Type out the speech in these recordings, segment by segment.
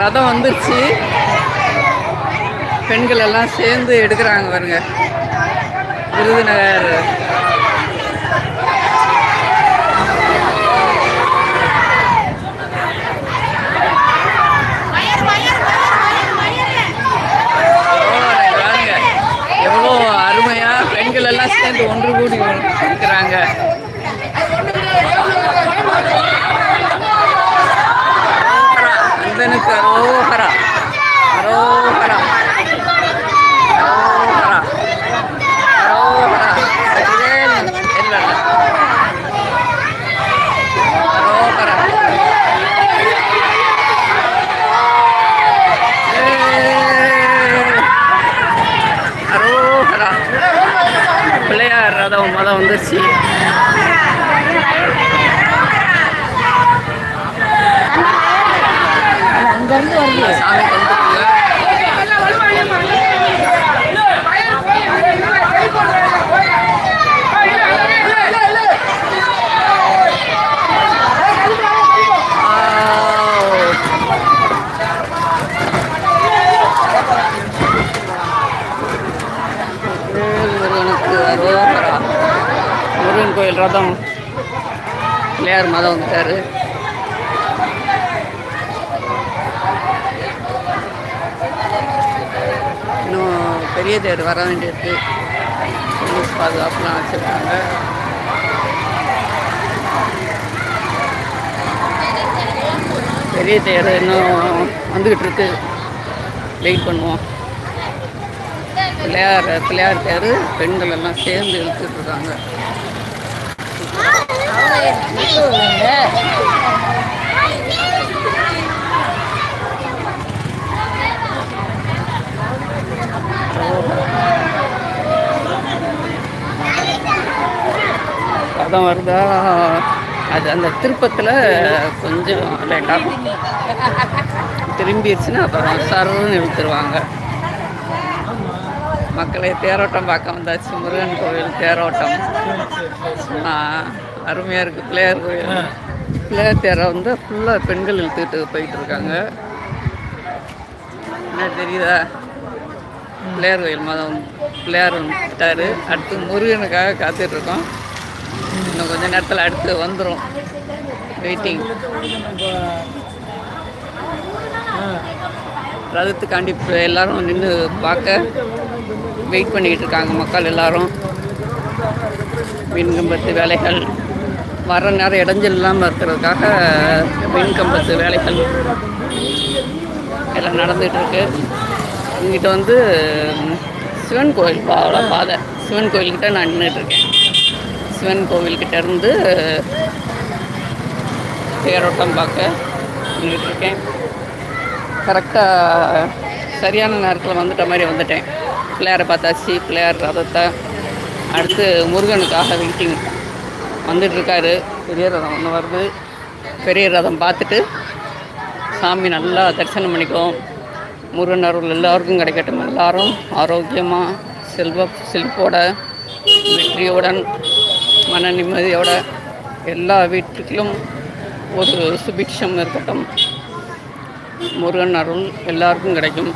ரதம் வந்துருச்சு. பெண்கள் எல்லாம் சேர்ந்து எடுக்கிறாங்க பாருங்க. விருதுநகர். எவ்வளோ அருமையாக பெண்கள் எல்லாம் சேர்ந்து ஒன்று கூடி இருக்கிறாங்க அந்தனுக்கு அரோகரா அரோகரா அரோகரா அரோகரா வெற்றிவேல் இல்ல அரோகரா ஏய். அரோகரா பிள்ளையார் ரதம் மதம் வந்துருச்சு சாமி கும்பிட்டுக்கோங்க ஆவ். வேல் முருகனுக்கு முருகன் கோயில் ரதம். பிள்ளையார் மதம் வந்துட்டார். இன்னும் பெரிய தேர் வர வேண்டியிருக்கு. போலீஸ் பாதுகாப்புலாம் வச்சுருக்காங்க. பெரிய தேர் இன்னும் வந்துக்கிட்டு இருக்கு. வெயிட் பண்ணுவோம். பிள்ளையார் பிள்ளையார் பேர் பெண்கள் எல்லாம் சேர்ந்து இழுத்துட்டு இருக்காங்க. பதம் வருதா? அது அந்த திருப்பத்தில் கொஞ்சம் லேட்டாகும் திரும்பிடுச்சுன்னா அப்புறம் சருன்னு இழுத்துருவாங்க. மக்களை தேரோட்டம் பார்க்க வந்தாச்சு. முருகன் கோவில் தேரோட்டம். அருமையாக இருக்குது பிள்ளையார் கோயில் பிள்ளையார் தேரை வந்து ஃபுல்லாக பெண்கள் இழுத்துக்கிட்டு போயிட்டு இருக்காங்க. என்ன தெரியுதா? பிள்ளையார் கோயில் மதம். பிள்ளையார் வந்துட்டாரு. அடுத்து முருகனுக்காக காத்துட்டு இருக்கோம். இன்னும் கொஞ்ச நேரத்தில் அடுத்து வந்துடும் வெயிட்டிங் ரதத்துக்காண்டி எல்லாரும் நின்று பார்க்க. வெயிட் பண்ணிக்கிட்டு இருக்காங்க மக்கள் எல்லாரும். மின்கம்பத்து வேலைகள் வர நேரம் இடைஞ்சல் இல்லாமல் இருக்கிறதுக்காக மின்கம்பத்து வேலைகள் எல்லாம் நடந்துகிட்ருக்கு இங்கிட்ட வந்து சிவன் கோயில் பாவல பாதை. சிவன் கோயில்கிட்ட நான் நின்றுட்டுருக்கேன் சிவன் கோவில்கிட்ட இருந்து தேரோட்டம் பார்க்க நின்றுட்டு இருக்கேன். கரெக்டாக சரியான நேரத்தில் வந்துட்ட மாதிரி வந்துட்டேன். பிள்ளையாரை பார்த்தாச்சு. பிள்ளையார் ரதத்தை அடுத்து முருகனுக்காக வெயிட்டிங் வந்துட்டுருக்காரு. பெரிய ரதம் ஒன்று வருது. பெரிய ரதம் பார்த்துட்டு சாமி நல்லா தரிசனம் பண்ணிக்குவோம். முருகன் அருள் எல்லாருக்கும் கிடைக்கட்டும். எல்லாரும் ஆரோக்கியமாக செல்வ செழிப்போட வெற்றியுடன் மன நிம்மதியோட எல்லா வீட்டுக்கும் ஒரு சுபிக்ஷம் இருக்கட்டும். முருகன் அருள் எல்லாருக்கும் கிடைக்கும்.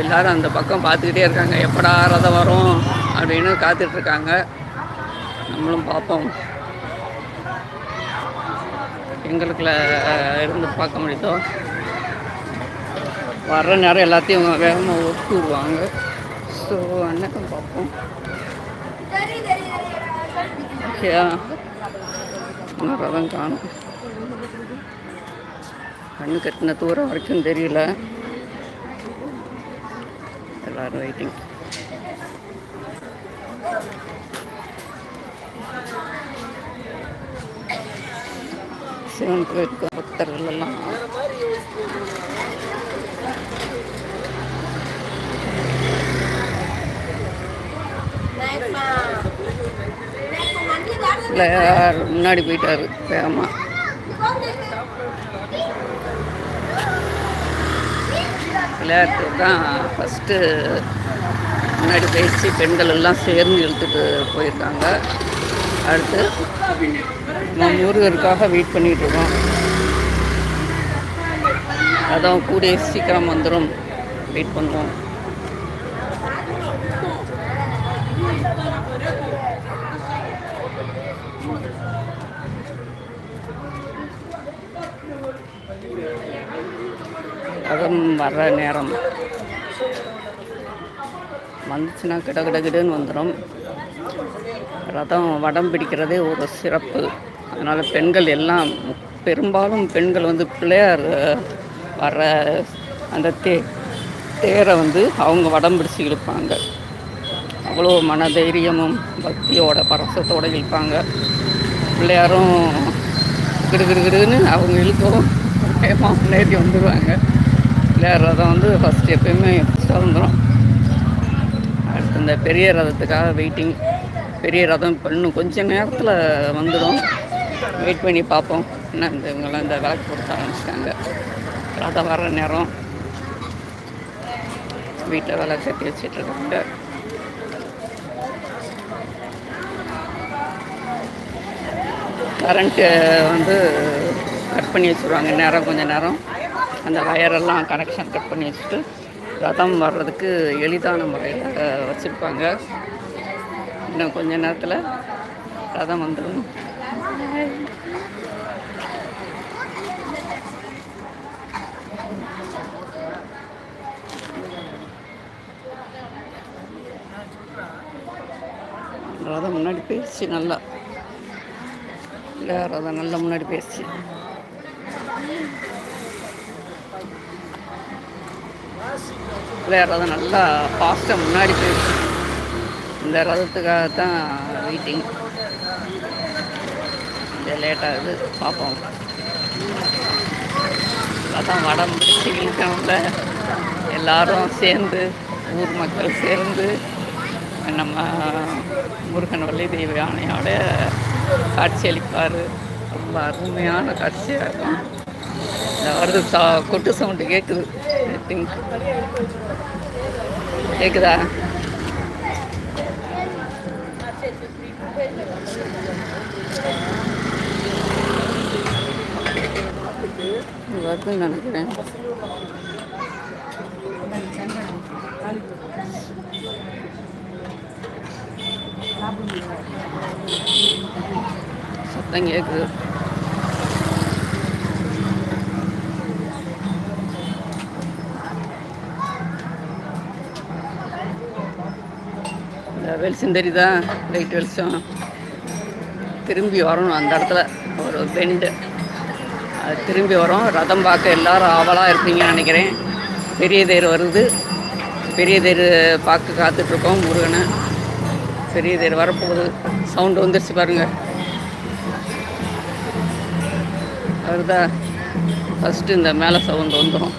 எல்லாரும் அந்த பக்கம் பார்த்துக்கிட்டே இருக்காங்க. எப்படா ரதம் வரும் அப்படின்னு காத்துட்ருக்காங்க. நம்மளும் பார்ப்போம். எங்களுக்குள்ள இருந்து பார்க்க முடியுதோ? வர்ற நேரம் எல்லாத்தையும் வேகமாக ஒத்து விடுவாங்க. ஸோ அன்னைக்கும் பார்ப்போம். ரதம் காணும். கண்ணு கட்டின தூரம் வரைக்கும் தெரியல. எல்லாரும் வெயிட்டிங் சிவன் கோயிலுக்கு பக்தர்கள் எல்லாம். முன்னாடி போயிட்டாரு வேகமாக விளையாட்டு தான் ஃபஸ்ட்டு முன்னாடி பயிற்சி பெண்கள் எல்லாம் சேர்ந்து இழுத்துட்டு போயிருக்காங்க. அடுத்து நம்ம முருகருக்காக வெயிட் பண்ணிகிட்டு இருக்கோம். அதான் கூடிய சீக்கிரம் வந்துடும் வெயிட் பண்ணுவோம். ரதம் வர்ற நேரம். வந்துச்சுன்னா கிட கிட கிடன்னு வந்துடும் ரதம் வடம் பிடிக்கிறதே ஒரு சிறப்பு. அதனால் பெண்கள் எல்லாம் பெரும்பாலும் பெண்கள் வந்து பிள்ளையார் வர அந்த தே தேரை வந்து அவங்க வடம் பிடிச்சி இழுப்பாங்க. அவ்வளோ மன தைரியமும் பக்தியோட பரசத்தோடு இழுப்பாங்க. பிள்ளையாரும் கிடுகிடுகிடுன்னு அவங்க இழுக்கவும் வேகமாக முன்னேறி வந்துடுவாங்க பிள்ளையார் ரதம் வந்து ஃபஸ்ட் எப்பயுமே ஃபஸ்ட்டாக அடுத்து இந்த பெரிய ரதத்துக்காக வெயிட்டிங் பெரிய ரதம் இப்போ இன்னும் கொஞ்சம் நேரத்தில் வந்துடும். வெயிட் பண்ணி பார்ப்போம். என்ன இந்த இவங்கெல்லாம் இந்த விளக்கு கொடுத்த ஆரம்பிச்சிட்டாங்க. ரதம் வர நேரம். வீட்டில் விளக்கு கட்டி வச்சிட்ருக்காங்க கரண்ட்டு வந்து கட் பண்ணி வச்சுருவாங்க. நேரம் கொஞ்சம் நேரம். அந்த வயரெல்லாம் கனெக்ஷன் கட் பண்ணி வச்சுட்டு ரதம் வர்றதுக்கு எளிதான முறையில் வச்சுருப்பாங்க. இன்னும் கொஞ்ச நேரத்தில் ரதம் வந்துடும். ரதம் முன்னாடி போயிடுச்சு நல்லா. இல்லை ரதம் நல்லா முன்னாடி போயிடுச்சு இல்லை ரதம் நல்லா ஃபாஸ்ட்டாக முன்னாடி போயிடுச்சு. இந்த ரதத்துக்காக தான் வெயிட்டிங் கொஞ்சம் லேட்டாகுது பார்ப்போம். ரதம் வடம் பிடிச்சி இழுக்கணும்ல எல்லாரும் சேர்ந்து ஊர் மக்கள் சேர்ந்து நம்ம முருகன் வள்ளி தெய்வ யானையோட காட்சியளிப்பார் ரொம்ப அருமையான காட்சியாக இருக்கும். வருது கொட்டு சவுண்டு கேட்குது ஐ திங்க் கேட்குதா வருதுன்னு நினைக்கிறேன். சத்தம் கேட்குது வெளிச்சம் தெரியுதா லைட் வெளிச்சம் திரும்பி வரணும் அந்த இடத்துல. ஒரு பெண்டு. அது திரும்பி வரும். ரதம் பார்க்க எல்லாரும் ஆவலாக இருப்பீங்கன்னு நினைக்கிறேன். பெரிய தேர் வருது. பெரிய தேர் பார்க்க காத்துட்ருக்கோம் முருகனை. பெரிய தேர் வரப்போகுது. சவுண்டு வந்துருச்சு பாருங்கள் வருதா ஃபஸ்ட்டு இந்த மேலே சவுண்டு வந்துடும்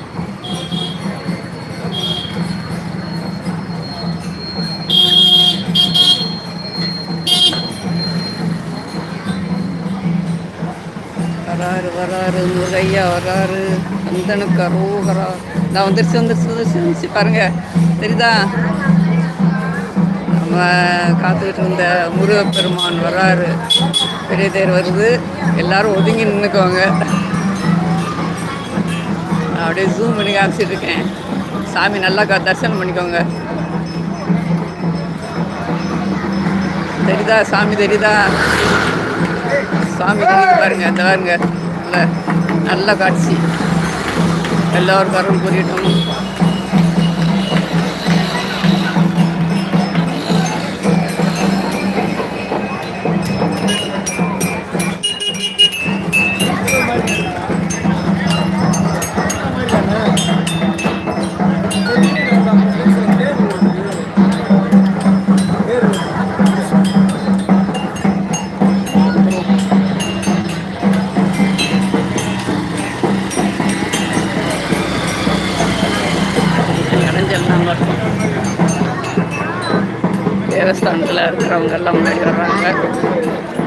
வராரு வராரு முருகையா வராரு அந்தனுக்கு அரோகரா. நான் வந்துருச்சு வந்துருச்சு வந்துருச்சு வந்துச்சு பாருங்க. தெரியுதா? நம்ம காத்துக்கிட்டு இருந்த முருகப்பெருமான் வராரு. பெரிய தேர் வருது. எல்லாரும் ஒதுங்கி நின்றுக்குவாங்க அப்படியே ஜூம் பண்ணி காமிச்சிட்டு இருக்கேன். சாமி நல்லா தரிசனம் பண்ணிக்கோங்க. தெரியுதா? சாமி தெரியுதா? சாமி தெரியுது பாருங்க இந்த பாருங்க. நல்ல நல்ல காட்சி. எல்லோரும் கரும் புரியட்டும் தேவஸ்தானத்தில் இருக்கிறவங்க எல்லாம் முன்னாடி வர்றாங்க.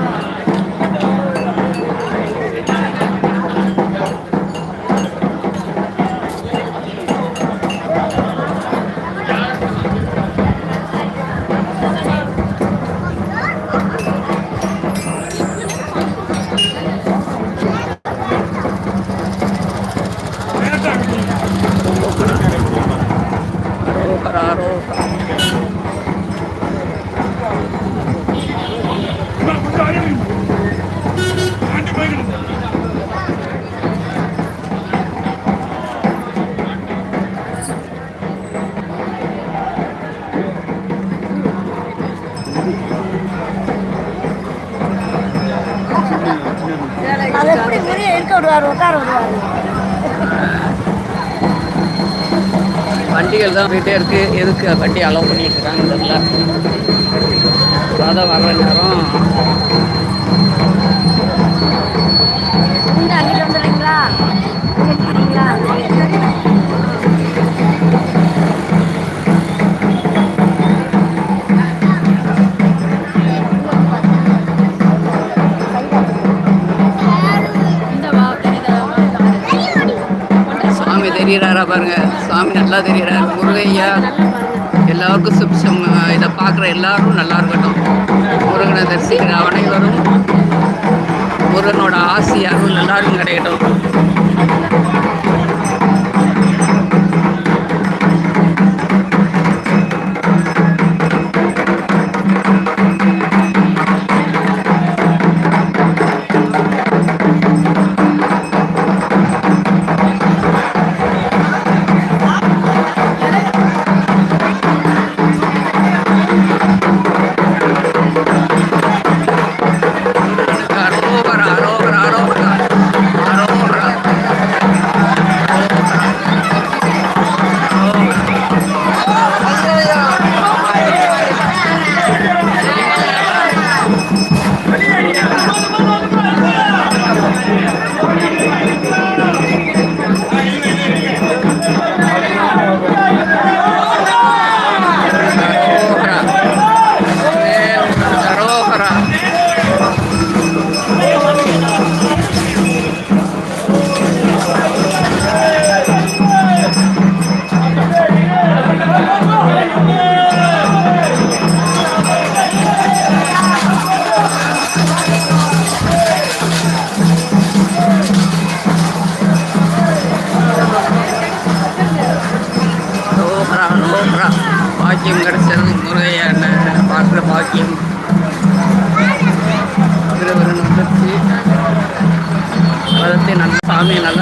அது எப்படி முறையை இருக்க விடுவார் உட்கார விடுவார்? வண்டிகள் தான் போயிட்டே இருக்கு. எதுக்கு வண்டி அலோவ் பண்ணிட்டு இருக்காங்க தெரியல. அதான் வர்ற நேரம். தெரிகிறாரா பாருங்கள் பாருங்க. சாமி நல்லா தெரிகிறார் முருகையா எல்லாருக்கும் சுபிச்சம் இதை பார்க்குற எல்லாரும் நல்லா இருக்கட்டும். முருகனை தரிசிக்கிற அனைவரும் முருகனோட ஆசி அருள் எல்லாருக்கும் கிடைக்கட்டும்.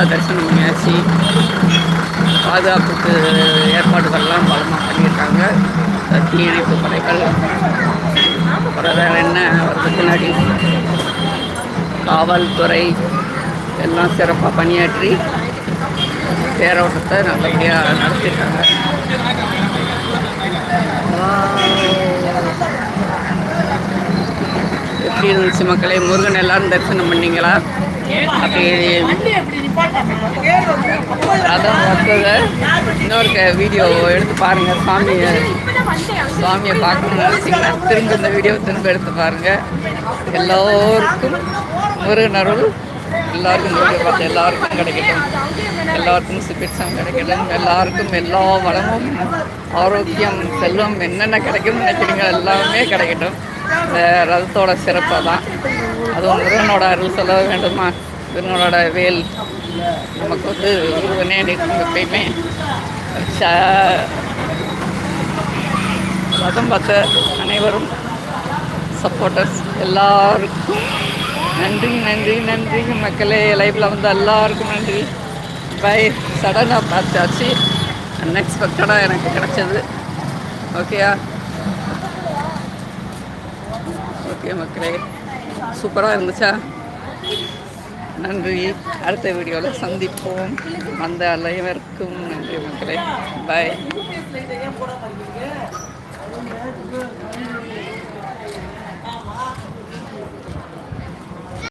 நல்லா தரிசனம் பண்ணியாச்சு பாதுகாப்புக்கு ஏற்பாடுகள்லாம் பலமாக பண்ணியிருக்காங்க. தீயணைப்பு படைகள். அப்புறம் வேறு என்ன வருது பின்னாடி? காவல்துறை எல்லாம் சிறப்பாக பணியாற்றி தேரோட்டத்தை நல்லபடியாக நடத்திருக்காங்க எப்படி இருந்துச்சு மக்களே முருகன் எல்லாரும் தரிசனம் பண்ணீங்களா? அதான் வந்தது இன்னொரு வீடியோ எடுத்து பாருங்க. சாமியை சுவாமியை பார்க்கணும்னு நினச்சிங்கன்னா திரும்ப இந்த வீடியோ திரும்ப எடுத்து பாருங்க. எல்லோருக்கும் முருகன் அருள் எல்லாருக்கும் முருகன் பார்த்து எல்லாருக்கும் கிடைக்கட்டும். எல்லாருக்கும் சுபிட்சம் கிடைக்கட்டும். எல்லாருக்கும் எல்லா வளமும் ஆரோக்கியம் செல்வம் என்னென்ன கிடைக்கும்னு நினைக்கிறீங்க எல்லாமே கிடைக்கட்டும். இந்த ரதத்தோட சிறப்பாக தான். அதுவும் முருகனோட அருள் சொல்ல வேண்டுமா? முருகனோட வேல் நமக்கு வந்து முருகனே எப்பயுமே ரதம் பார்த்த அனைவரும் சப்போர்ட்டர்ஸ் எல்லாருக்கும் நன்றி நன்றி நன்றி. மக்களே லைஃப்பில் வந்து எல்லாருக்கும் நன்றி. பை சடனாக பார்த்தாச்சு. அன்எக்ஸ்பெக்டடாக எனக்கு கிடச்சது. ஓகேயா ஓகே மக்களே. சூப்பராக இருந்துச்சா? நன்றி. அடுத்த வீடியோவில் சந்திப்போம். வந்த அனைவருக்கும் நன்றி மக்களே. பாய்